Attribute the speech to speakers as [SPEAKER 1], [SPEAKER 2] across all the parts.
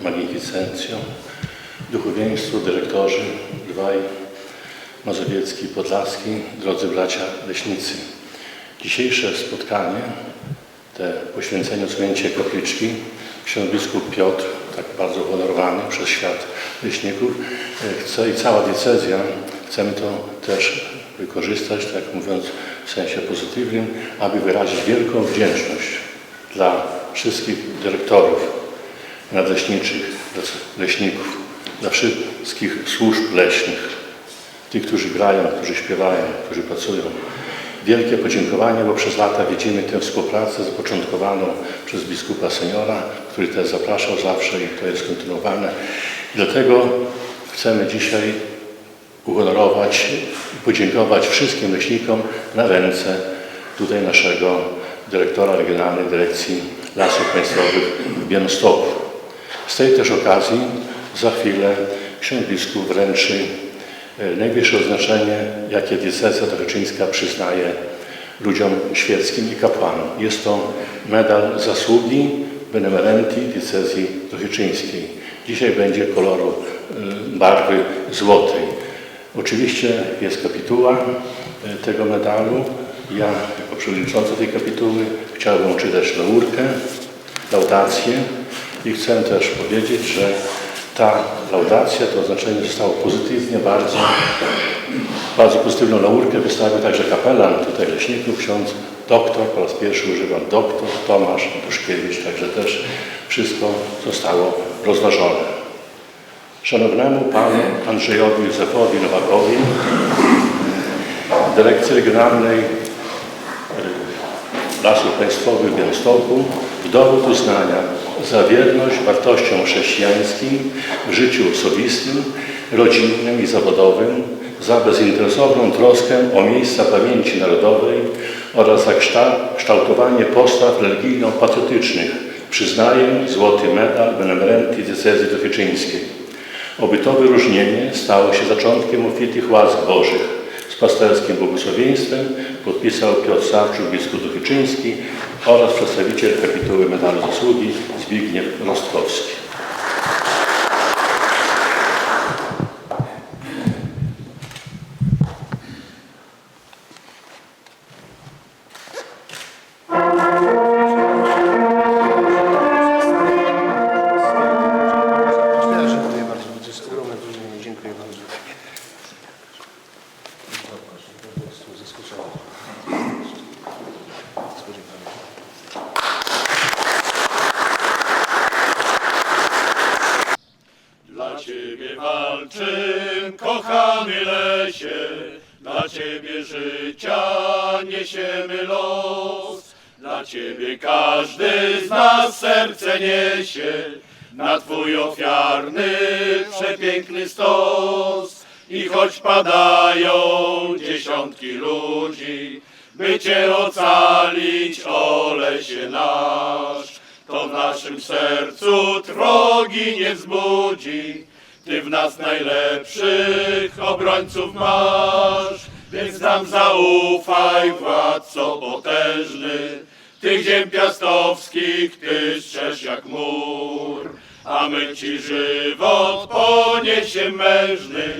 [SPEAKER 1] Magnificencjo, Duchowieństwo, Dyrektorzy, dwaj, Mazowiecki Podlaski, drodzy bracia leśnicy. Dzisiejsze spotkanie, te poświęcenie odsłonięcie kapliczki, ksiądz Piotr, tak bardzo honorowany przez świat leśników, e, chce i cała diecezja, chcemy to też wykorzystać, tak mówiąc w sensie pozytywnym, aby wyrazić wielką wdzięczność dla wszystkich dyrektorów nadleśniczych, leśników, dla wszystkich służb leśnych, tych, którzy grają, którzy śpiewają, którzy pracują. Wielkie podziękowanie, bo przez lata widzimy tę współpracę zapoczątkowaną przez biskupa seniora, który też zapraszał zawsze i to jest kontynuowane. I dlatego chcemy dzisiaj uhonorować i podziękować wszystkim leśnikom na ręce tutaj naszego dyrektora Regionalnej Dyrekcji Lasów Państwowych w Białymstoku. Z tej też okazji za chwilę ksiądz biskup wręczy e, najwyższe oznaczenie, jakie diecezja trochęczyńska przyznaje ludziom świeckim i kapłanom. Jest to medal zasługi benemerenti diecezji trochęczyńskiej. Dzisiaj będzie koloru e, barwy złotej. Oczywiście jest kapituła e, tego medalu. Ja jako przewodniczący tej kapituły chciałbym czytać laurkę, laudację i chcę też powiedzieć, że ta laudacja, to oznaczenie zostało pozytywnie bardzo, bardzo pozytywną laurkę wystawił także kapelan tutaj leśników, ksiądz doktor, po raz pierwszy używam doktor Tomasz Duszkiewicz, także też wszystko zostało rozważone. Szanownemu panu Andrzejowi Józefowi Nowakowi, Dyrekcji Regionalnej e, Lasów Państwowych w Białymstoku w dowód uznania za wierność wartościom chrześcijańskim w życiu osobistym, rodzinnym i zawodowym, za bezinteresowną troskę o miejsca pamięci narodowej oraz za kształ- kształtowanie postaw religijno-patriotycznych przyznaję złoty medal benemerenti diecezji dotyczyńskiej. Oby to wyróżnienie stało się zaczątkiem obfitych łask Bożych. Pasterskim błogosławieństwem podpisał Piotr Sawczuk, biskup Duchyczyński oraz przedstawiciel kapituły medalu zasługi Zbigniew Rostkowski.
[SPEAKER 2] Walczymy, kochamy lesie, dla Ciebie życia niesiemy los. Dla Ciebie każdy z nas serce niesie, na Twój ofiarny, przepiękny stos. I choć padają dziesiątki ludzi, by Cię ocalić, o lesie nasz, to w naszym sercu trwogi nie wzbudzi. Ty w nas najlepszych obrońców masz, więc nam zaufaj, władco potężny. Tych ziem piastowskich Ty strzeż jak mur, a my Ci żywot poniesiem mężny,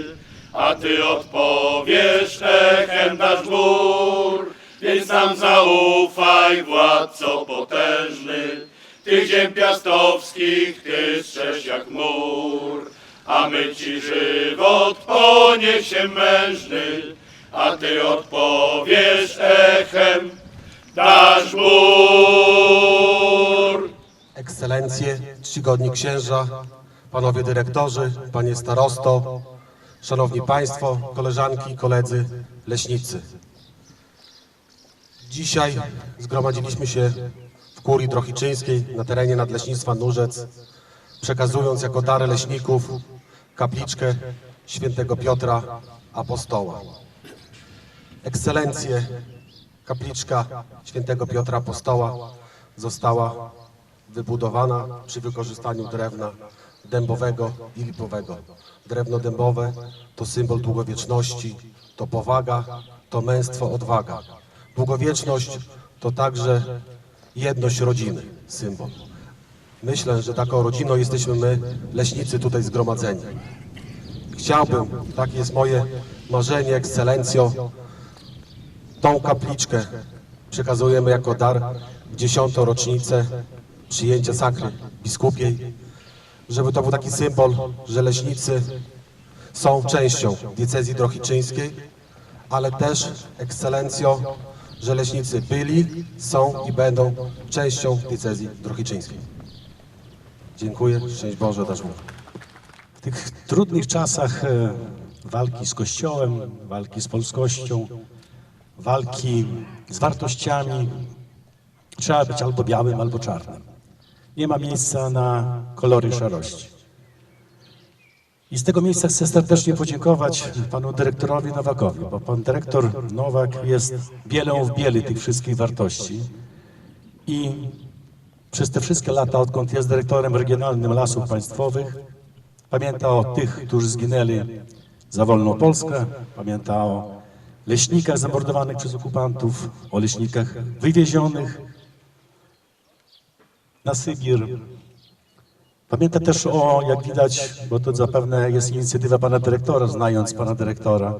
[SPEAKER 2] a Ty odpowiesz echem nasz dwór. Więc nam zaufaj, władco potężny, tych ziem piastowskich Ty strzeż jak mur. A my Ci żywot poniesiem mężny, a Ty odpowiesz echem, dasz mur.
[SPEAKER 3] Ekscelencje, czcigodni księża, panowie dyrektorzy, panie starosto, szanowni państwo, koleżanki i koledzy leśnicy. Dzisiaj zgromadziliśmy się w kurii trochiczyńskiej na terenie Nadleśnictwa Nurzec, przekazując jako dar leśników kapliczkę świętego Piotra Apostoła. Ekscelencje, kapliczka świętego Piotra Apostoła została wybudowana przy wykorzystaniu drewna dębowego i lipowego. Drewno dębowe to symbol długowieczności, to powaga, to męstwo, odwaga. Długowieczność to także jedność rodziny, symbol. Myślę, że taką rodziną jesteśmy my, leśnicy tutaj zgromadzeni. Chciałbym, takie jest moje marzenie, ekscelencjo, tą kapliczkę przekazujemy jako dar w dziesiątą rocznicę przyjęcia sakry biskupiej, żeby to był taki symbol, że leśnicy są częścią diecezji drohiczyńskiej, ale też ekscelencjo, że leśnicy byli, są i będą częścią diecezji drohiczyńskiej. Dziękuję, szczęść Boże, dasz Bóg.
[SPEAKER 4] W tych trudnych czasach e, walki z Kościołem, walki z polskością, walki z wartościami, trzeba być albo białym, albo czarnym. Nie ma miejsca na kolory szarości. I z tego miejsca chcę serdecznie podziękować panu dyrektorowi Nowakowi, bo pan dyrektor Nowak jest bielą w bieli tych wszystkich wartości. I przez te wszystkie lata, odkąd jest dyrektorem regionalnym Lasów Państwowych, pamięta o tych, którzy zginęli za wolną Polskę, pamięta o leśnikach zamordowanych przez okupantów, o leśnikach wywiezionych na Sybir. Pamięta też o, jak widać, bo to zapewne jest inicjatywa pana dyrektora, znając pana dyrektora,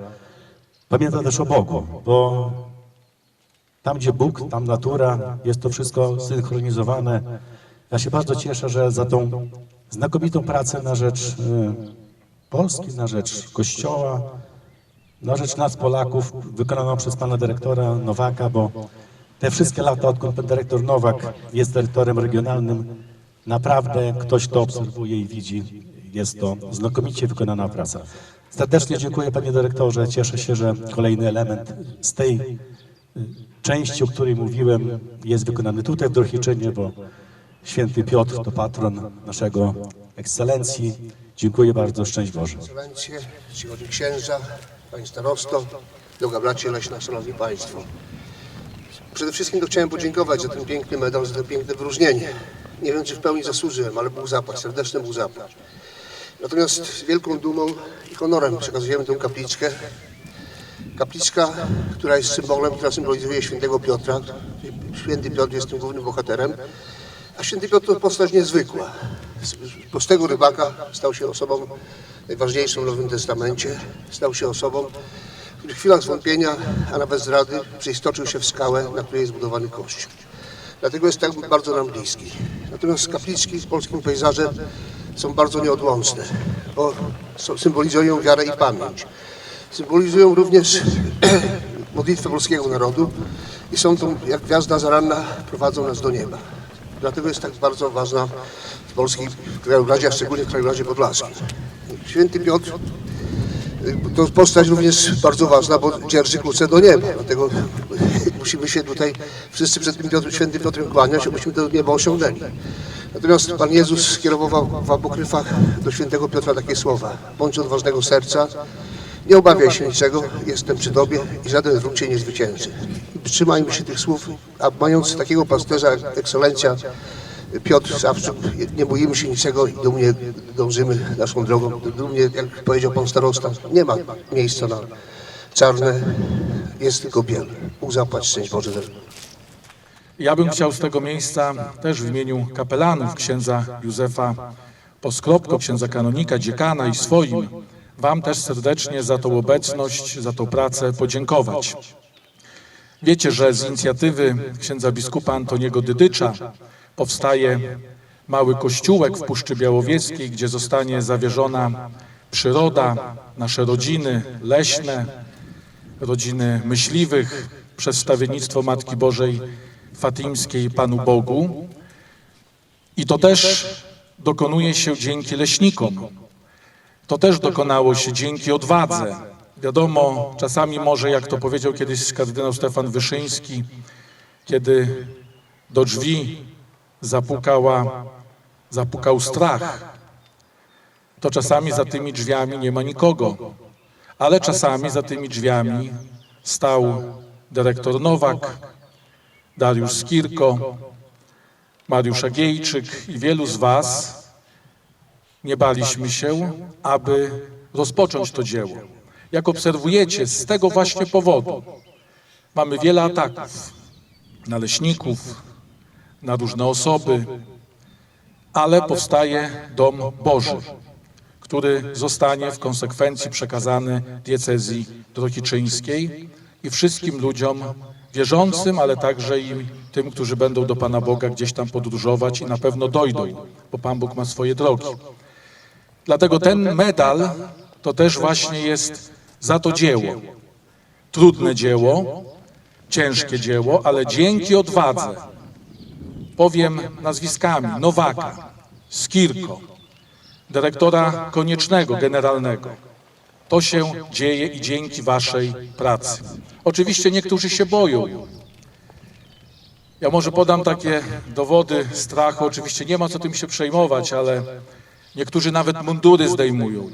[SPEAKER 4] pamięta też o Bogu, bo tam, gdzie Bóg, tam natura, jest to wszystko synchronizowane. Ja się bardzo cieszę, że za tą znakomitą pracę na rzecz e, Polski, na rzecz Kościoła, na rzecz nas Polaków, wykonaną przez pana dyrektora Nowaka, bo te wszystkie lata, odkąd pan dyrektor Nowak jest dyrektorem regionalnym, naprawdę ktoś to obserwuje i widzi. Jest to znakomicie wykonana praca. Serdecznie dziękuję panie dyrektorze. Cieszę się, że kolejny element z tej części, o której mówiłem, jest wykonany tutaj w Drohiczynie, bo święty Piotr to patron naszego ekscelencji. Dziękuję bardzo, szczęść Boże.
[SPEAKER 5] Ekscelencje, czcigodni księża, Panie Starosto, droga bracie leśna, Szanowni Państwo. Przede wszystkim to chciałem podziękować za ten piękny medal, za to piękne wyróżnienie. Nie wiem, czy w pełni zasłużyłem, ale Bóg zapłać, serdeczny Bóg zapłać. Natomiast z wielką dumą i honorem przekazujemy tę kapliczkę. Kapliczka, która jest symbolem, która symbolizuje świętego Piotra. Święty Piotr jest tym głównym bohaterem. A święty Piotr to postać niezwykła. Z prostego rybaka stał się osobą najważniejszą w Nowym Testamencie. Stał się osobą, w chwilach zwątpienia, a nawet zrady, przeistoczył się w skałę, na której jest zbudowany kościół. Dlatego jest tak bardzo nam bliski. Natomiast kapliczki z polskim pejzażem są bardzo nieodłączne, bo symbolizują wiarę i pamięć. Symbolizują również modlitwę polskiego narodu i są tą, jak gwiazda zaranna, prowadzą nas do nieba. Dlatego jest tak bardzo ważna w polskim krajobrazie, a szczególnie w krajobrazie podlaskim. Święty Piotr to postać również bardzo ważna, bo dzierży klucze do nieba. Dlatego musimy się tutaj wszyscy przed tym Piotr, świętym Piotrem kłaniać, abyśmy to niebo osiągnęli. Natomiast Pan Jezus skierował w apokryfach do świętego Piotra takie słowa. Bądź odważnego serca, nie obawiaj się niczego, jestem przy Tobie i żaden wróg Cię nie zwycięży. Trzymajmy się tych słów, a mając takiego pasterza ekscelencja Piotr Sawczuk, nie boimy się niczego i dumnie dążymy naszą drogą. Dumnie, jak powiedział Pan Starosta, nie ma miejsca na czarne, jest tylko biel. Bóg zapłać, szczęść Boże.
[SPEAKER 6] Ja bym chciał z tego miejsca też w imieniu kapelanów księdza Józefa Poskropko, księdza kanonika, dziekana i swoim Wam też serdecznie za tą obecność, za tą pracę podziękować. Wiecie, że z inicjatywy księdza biskupa Antoniego Dydycza powstaje mały kościółek w Puszczy Białowieskiej, gdzie zostanie zawierzona przyroda, nasze rodziny leśne, rodziny myśliwych, przez stawiennictwo Matki Bożej Fatimskiej Panu Bogu. I to też dokonuje się dzięki leśnikom. To też dokonało się dzięki odwadze. Wiadomo, czasami może, jak to powiedział kiedyś kardynał Stefan Wyszyński, kiedy do drzwi zapukała, zapukał strach, to czasami za tymi drzwiami nie ma nikogo, ale czasami za tymi drzwiami stał dyrektor Nowak, Dariusz Skirko, Mariusz Agiejczyk i wielu z Was nie baliśmy się, aby rozpocząć to dzieło. Jak obserwujecie, z tego właśnie powodu mamy wiele ataków na leśników, na różne osoby, ale powstaje dom Boży, który zostanie w konsekwencji przekazany diecezji drohiczyńskiej i wszystkim ludziom wierzącym, ale także i tym, którzy będą do Pana Boga gdzieś tam podróżować i na pewno dojdą, bo Pan Bóg ma swoje drogi. Dlatego ten medal to też właśnie jest za to dzieło. Trudne dzieło, ciężkie dzieło, ale dzięki odwadze, powiem nazwiskami, Nowaka, Skirko, dyrektora koniecznego, generalnego, to się dzieje i dzięki waszej pracy. Oczywiście niektórzy się boją. Ja może podam takie dowody strachu. Oczywiście nie ma co tym się przejmować, ale niektórzy nawet mundury zdejmują.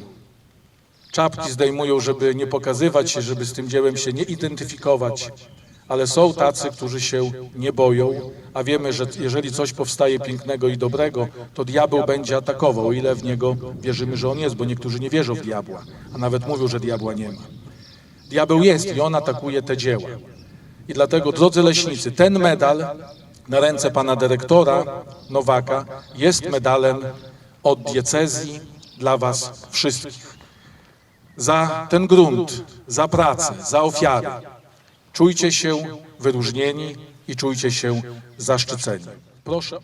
[SPEAKER 6] Czapki zdejmują, żeby nie pokazywać się, żeby z tym dziełem się nie identyfikować. Ale są tacy, którzy się nie boją, a wiemy, że jeżeli coś powstaje pięknego i dobrego, to diabeł będzie atakował, o ile w niego wierzymy, że on jest, bo niektórzy nie wierzą w diabła, a nawet mówią, że diabła nie ma. Diabeł jest i on atakuje te dzieła. I dlatego, drodzy leśnicy, ten medal na ręce pana dyrektora Nowaka jest medalem od diecezji dla was wszystkich. Za ten grunt, za pracę, za ofiary. Czujcie się wyróżnieni i czujcie się zaszczyceni. Proszę.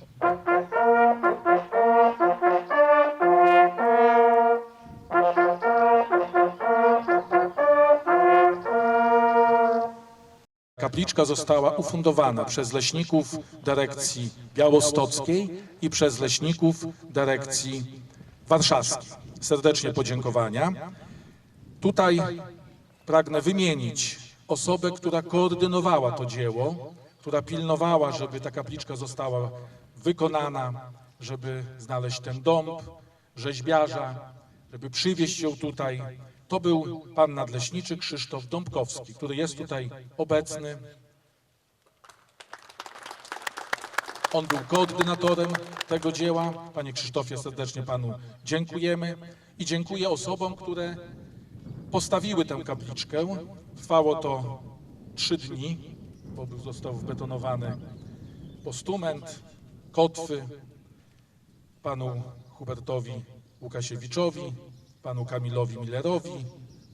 [SPEAKER 6] Kapliczka została ufundowana przez leśników dyrekcji białostockiej i przez leśników dyrekcji warszawskiej. Serdecznie podziękowania. Tutaj pragnę wymienić osobę, która koordynowała to dzieło, która pilnowała, żeby ta kapliczka została wykonana, żeby znaleźć ten dąb, rzeźbiarza, żeby przywieźć ją tutaj. To był pan nadleśniczy Krzysztof Dąbkowski, który jest tutaj obecny. On był koordynatorem tego dzieła. Panie Krzysztofie, serdecznie panu dziękujemy i dziękuję osobom, które postawiły tę kapliczkę. Trwało to trzy dni, bo został wbetonowany postument, kotwy panu Hubertowi Łukasiewiczowi, panu Kamilowi Millerowi,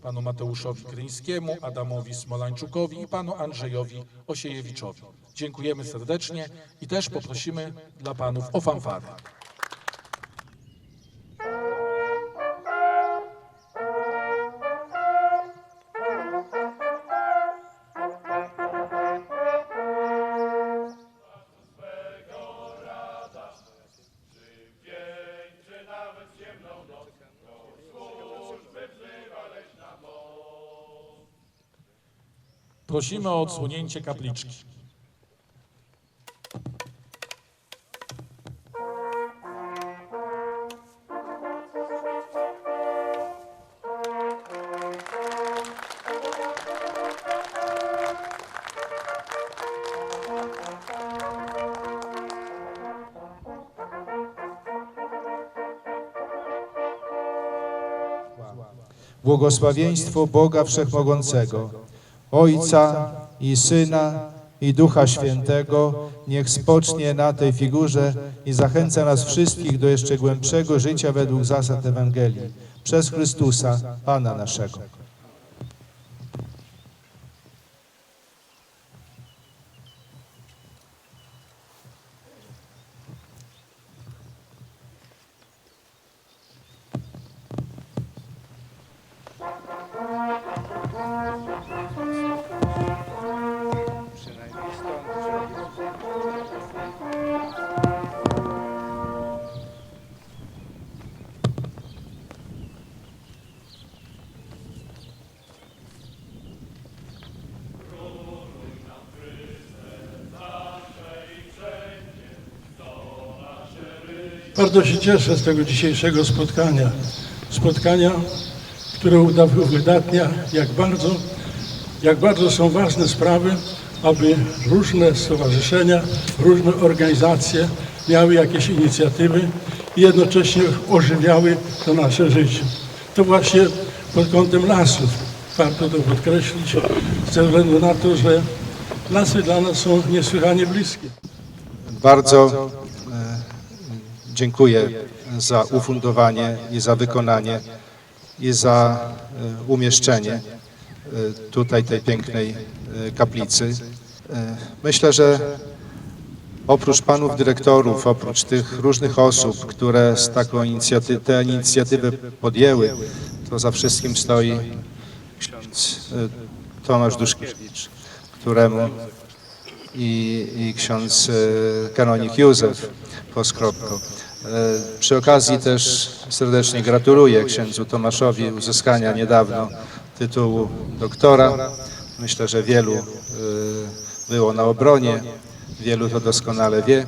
[SPEAKER 6] panu Mateuszowi Kryńskiemu, Adamowi Smolańczukowi i panu Andrzejowi Osiejewiczowi. Dziękujemy serdecznie i też poprosimy dla panów o fanfary. Prosimy o odsłonięcie kapliczki.
[SPEAKER 7] Błogosławieństwo Boga Wszechmogącego, Ojca i Syna i Ducha Świętego, niech spocznie na tej figurze i zachęca nas wszystkich do jeszcze głębszego życia według zasad Ewangelii. Przez Chrystusa, Pana naszego.
[SPEAKER 8] Bardzo się cieszę z tego dzisiejszego spotkania. Spotkania, które uwydatnia, jak bardzo, jak bardzo są ważne sprawy, aby różne stowarzyszenia, różne organizacje miały jakieś inicjatywy i jednocześnie ożywiały to nasze życie. To właśnie pod kątem lasów warto to podkreślić, ze względu na to, że lasy dla nas są niesłychanie bliskie.
[SPEAKER 7] Bardzo dziękuję za ufundowanie i za wykonanie i za e, umieszczenie e, tutaj tej pięknej e, kaplicy. Myślę, że oprócz panów dyrektorów, oprócz tych różnych osób, które z taką inicjaty- inicjatywę podjęły, to za wszystkim stoi ksiądz Tomasz Duszkiewicz, któremu i, i ksiądz kanonik Józef Poskropko. E, Przy okazji też serdecznie gratuluję księdzu Tomaszowi uzyskania niedawno tytułu doktora. Myślę, że wielu e, było na obronie, wielu to doskonale wie,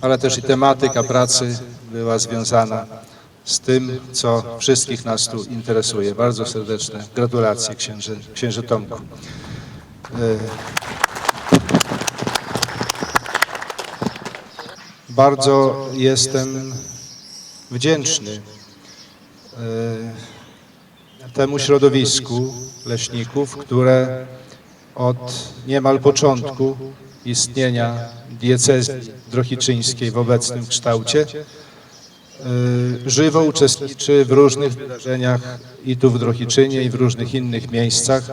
[SPEAKER 7] ale też i tematyka pracy była związana z tym, co wszystkich nas tu interesuje. Bardzo serdeczne gratulacje księże, księże Tomku. Bardzo jestem wdzięczny e, temu środowisku leśników, które od niemal początku istnienia diecezji drohiczyńskiej w obecnym kształcie e, żywo uczestniczy w różnych wydarzeniach i tu w Drohiczynie i w różnych innych miejscach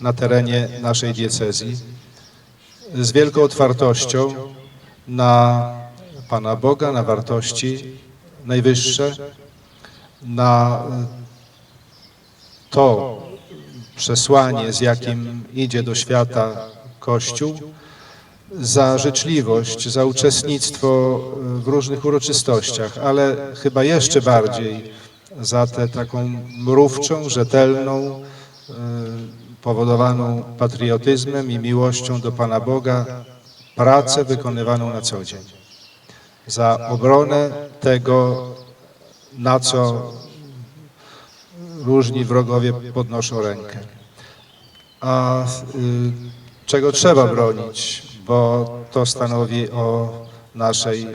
[SPEAKER 7] na terenie naszej diecezji z wielką otwartością na Pana Boga, na wartości najwyższe, na to przesłanie, z jakim idzie do świata Kościół, za życzliwość, za uczestnictwo w różnych uroczystościach, ale chyba jeszcze bardziej za tę taką mrówczą, rzetelną, e, powodowaną patriotyzmem i miłością do Pana Boga, pracę wykonywaną na co dzień. Za obronę tego, na co różni wrogowie podnoszą rękę. A y, czego trzeba bronić, bo to stanowi o naszej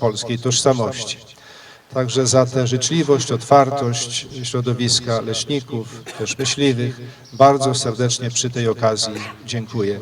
[SPEAKER 7] polskiej tożsamości. Także za tę życzliwość, otwartość środowiska leśników, też myśliwych, bardzo serdecznie przy tej okazji dziękuję.